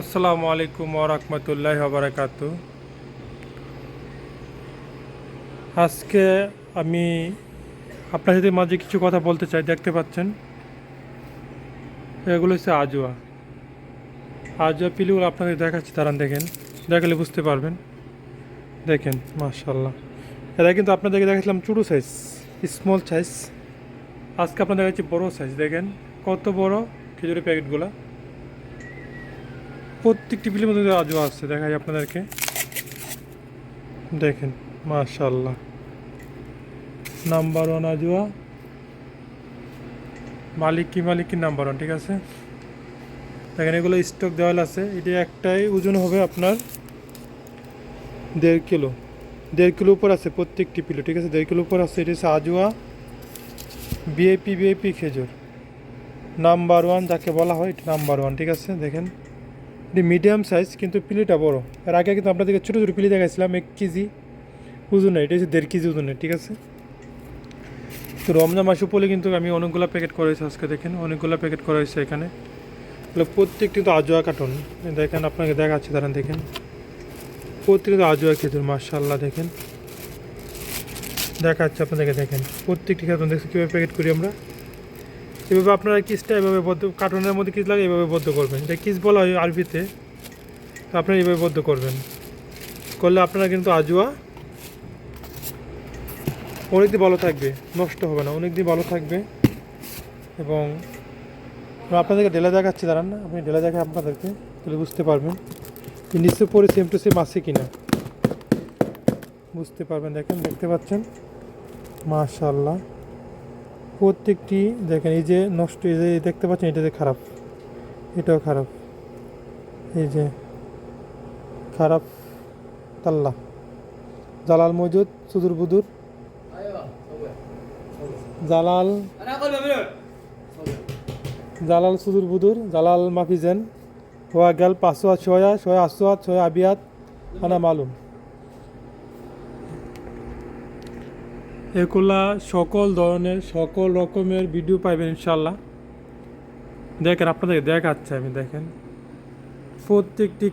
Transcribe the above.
আসসালামু আলাইকুম ওরহমতুল্লাহ বারাকাত আজকে আমি আপনার সাথে মাঝে কিছু কথা বলতে চাই, দেখতে পাচ্ছেন? এগুলো হচ্ছে আজোয়া। আজোয়া পিলুগুলো আপনাদের দেখাচ্ছি, দাঁড়ান দেখেন। দেখালে বুঝতে পারবেন। দেখেন মাশাল্লাহ এরা কিন্তু আপনাদেরকে দেখাচ্ছিলাম চুরু সাইজ স্মল সাইজ আজকে আপনাদের দেখাচ্ছি বড় সাইজ দেখেন। কত বড়, খেজুরের প্যাকেটগুলো। প্রত্যেকটি বিলের মধ্যে আজও আসছে দেখাই আপনাদেরকে। দেখেন মাশাল্লাহ নাম্বার ওয়ান আজুয়া মালিক কি মালিক কি নাম্বার ওয়ান ঠিক আছে? দেখেন, এগুলো স্টক দেওয়াল আছে। এটি একটাই ওজন হবে আপনার দেড় কিলো। দেড় কিলো উপর আছে প্রত্যেকটি পিলো ঠিক আছে? দেড় কিলো উপর আছে, এটি হচ্ছে আজুয়া বিএপি বিএপি খেজুর। নাম্বার ওয়ান যাকে বলা হয়, এটা নাম্বার ওয়ান ঠিক আছে? দেখেন। এটি মিডিয়াম সাইজ কিন্তু পিলিটা বড়। এর আগে কিন্তু আপনাদেরকে ছোটো ছোটো পিলি দেখাইছিলাম, এক কেজি ওজনে এটা হচ্ছে দেড় কেজি ওজনে ঠিক আছে? তো রমজান মাস উপলে কিন্তু আমি অনেকগুলো প্যাকেট করেছি আজকে, দেখেন, অনেকগুলো প্যাকেট করা হয়েছে এখানে। প্রত্যেকটি তো আজোয়া কার্টন দেখেন, আপনাকে দেখাচ্ছি, দাঁড়ান, দেখেন। প্রত্যেকটি আজোয়া খেজুর মার্শাল্লাহ দেখেন। দেখাচ্ছে আপনাদেরকে, দেখেন। প্রত্যেকটি কার্টন দেখছি কীভাবে প্যাকেট করি আমরা? এভাবে আপনারা কিসটা এভাবে বদ্ধ কার্টুনের মধ্যে কিস লাগে এভাবে বদ্ধ করবেন। এটা কিস বলা হয় আরবিতে আপনারা এভাবে বদ্ধ করবেন। করলে আপনারা কিন্তু আজুয়া অনেক দিন ভালো থাকবে, নষ্ট হবে না অনেক দিন ভালো থাকবে। এবং আপনাদেরকে ডেলা দেখাচ্ছি, দাঁড়ান না আপনি ডেলা দেখে আপনাদেরকে, তাহলে বুঝতে পারবেন যে নিচে পরে সেম টু সেম আছে কিনা। বুঝতে পারবেন, দেখেন, দেখতে পাচ্ছেন? মাশাল্লাহ প্রত্যেকটি, দেখেন এই যে নষ্ট, এই যে দেখতে পাচ্ছেন, এটা যে খারাপ, এটাও খারাপ। এই যে খারাপ তাল্লা। জালাল মজুদ, সুদূর বুদুর। জালাল জালাল সুদূর বুদুর, জালাল মাফিজেন। হওয়া গেল পাঁচশো ছয়া ছয় আটশো ছয় আবিয়াত, আনা মালুম। এগুলা সকল ধরনের সকল রকমের ভিডিও পাইবেন ইনশাল্লাহ দেখেন আপনাদের দেখাচ্ছে আমি দেখেন। প্রত্যেকটি